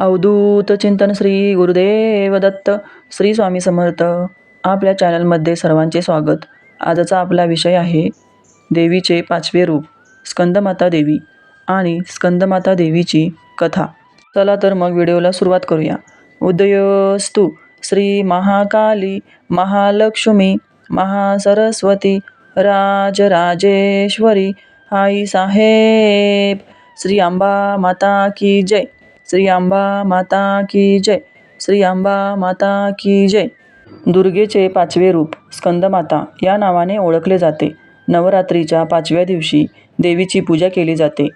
अवधूत चिंतन श्री गुरुदेव दत्त श्री स्वामी समर्थ. आपल्या चॅनलमध्ये सर्वांचे स्वागत. आजचा आपला विषय आहे देवीचे पाचवे रूप स्कंदमाता देवी आणि स्कंदमाता देवीची कथा. चला तर मग व्हिडिओला सुरुवात करूया. उदयस्तु श्री महाकाली महालक्ष्मी महासरस्वती राजराजेश्वरी आई साहेब. श्री अंबा माता की जय. श्री अंबा माता की जय. श्री अंबा माता की जय. दुर्गेचे पाचवे रूप स्कंदमाता या नावाने ओळखले जाते. नवरात्रीच्या पाचव्या दिवशी देवीची पूजा केली जाते.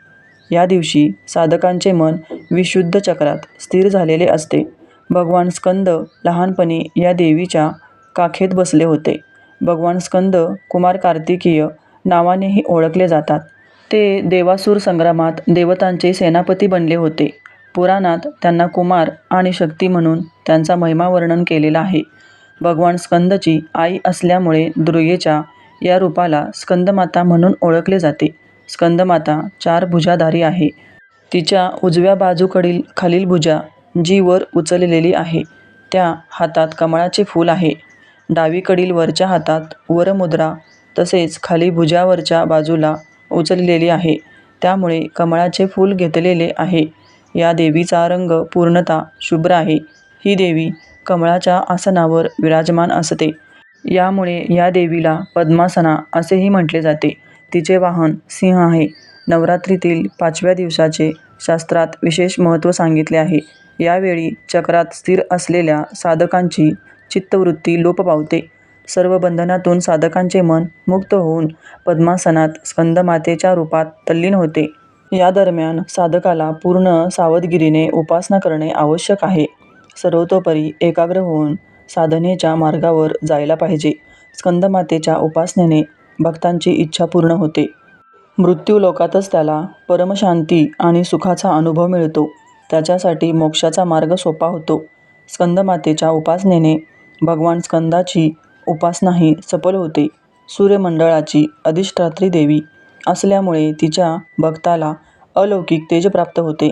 या दिवशी साधकांचे मन विशुद्ध चक्रात स्थिर झालेले असते. भगवान स्कंद लहानपणी या देवीच्या काखेत बसले होते. भगवान स्कंद कुमार कार्तिकीय नावानेही ओळखले जातात. ते देवासूर संग्रामात देवतांचे सेनापती बनले होते. पुराणात त्यांना कुमार आणि शक्ती म्हणून त्यांचा महिमा वर्णन केलेला आहे. भगवान स्कंदची आई असल्यामुळे दुर्गेच्या या रूपाला स्कंदमाता म्हणून ओळखले जाते. स्कंदमाता चार भुजाधारी आहे. तिच्या उजव्या बाजूकडील खालील भुजा जी वर उचललेली आहे त्या हातात कमळाचे फूल आहे. डावीकडील वरच्या हातात वरमुद्रा तसेच खाली भुजावरच्या बाजूला उचललेली आहे. त्यामुळे कमळाचे फूल घेतलेले आहे. या देवीचा रंग पूर्णतः शुभ्र आहे. ही देवी कमळाच्या आसनावर विराजमान असते. यामुळे या देवीला पद्मासना असेही म्हटले जाते. तिचे वाहन सिंह आहे. नवरात्रीतील पाचव्या दिवसाचे शास्त्रात विशेष महत्त्व सांगितले आहे. यावेळी चक्रात स्थिर असलेल्या साधकांची चित्तवृत्ती लोप पावते सर्व बंधनातून साधकांचे मन मुक्त होऊन पद्मासनात स्कंदमातेच्या रूपात तल्लीन होते. या दरम्यान साधकाला पूर्ण सावधगिरीने उपासना करणे आवश्यक आहे. सर्वतोपरी एकाग्र होऊन साधनेच्या मार्गावर जायला पाहिजे. स्कंदमातेच्या उपासनेने भक्तांची इच्छा पूर्ण होते. मृत्यू लोकातच त्याला परमशांती आणि सुखाचा अनुभव मिळतो. त्याच्यासाठी मोक्षाचा मार्ग सोपा होतो. स्कंदमातेच्या उपासनेने भगवान स्कंदाची उपासनाही सफल होते. सूर्यमंडळाची अधिष्ठात्री देवी असल्यामुळे तिच्या भक्ताला अलौकिक तेज प्राप्त होते.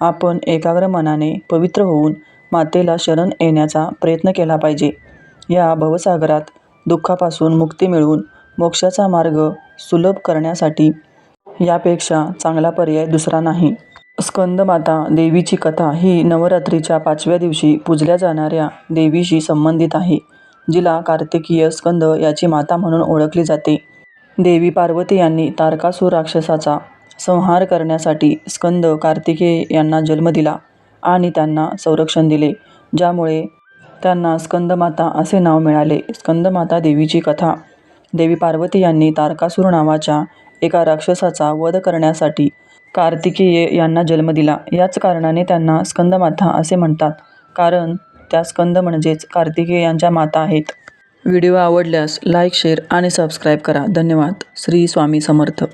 आपण एकाग्र मनाने पवित्र होऊन मातेला शरण येण्याचा प्रयत्न केला पाहिजे. या भवसागरात दुःखापासून मुक्ती मिळवून मोक्षाचा मार्ग सुलभ करण्यासाठी यापेक्षा चांगला पर्याय दुसरा नाही. स्कंदमाता देवीची कथा ही नवरात्रीच्या पाचव्या दिवशी पूजल्या जाणाऱ्या देवीशी संबंधित आहे जिला कार्तिकीय स्कंद याची माता म्हणून ओळखली जाते. देवी पार्वती यांनी तारकासूर राक्षसाचा संहार करण्यासाठी स्कंद कार्तिकेय यांना जन्म दिला आणि त्यांना संरक्षण दिले ज्यामुळे त्यांना स्कंदमाता असे नाव मिळाले स्कंदमाता देवीची कथा. देवी पार्वती यांनी तारकासूर नावाच्या एका राक्षसाचा वध करण्यासाठी कार्तिकेय यांना जन्म दिला. याच कारणाने त्यांना स्कंदमाता असे म्हणतात कारण त्या स्कंद म्हणजेच कार्तिकेय यांच्या माता आहेत. व्हिडिओ आवडल्यास लाईक शेअर आणि सबस्क्राईब करा. धन्यवाद. श्री स्वामी समर्थ.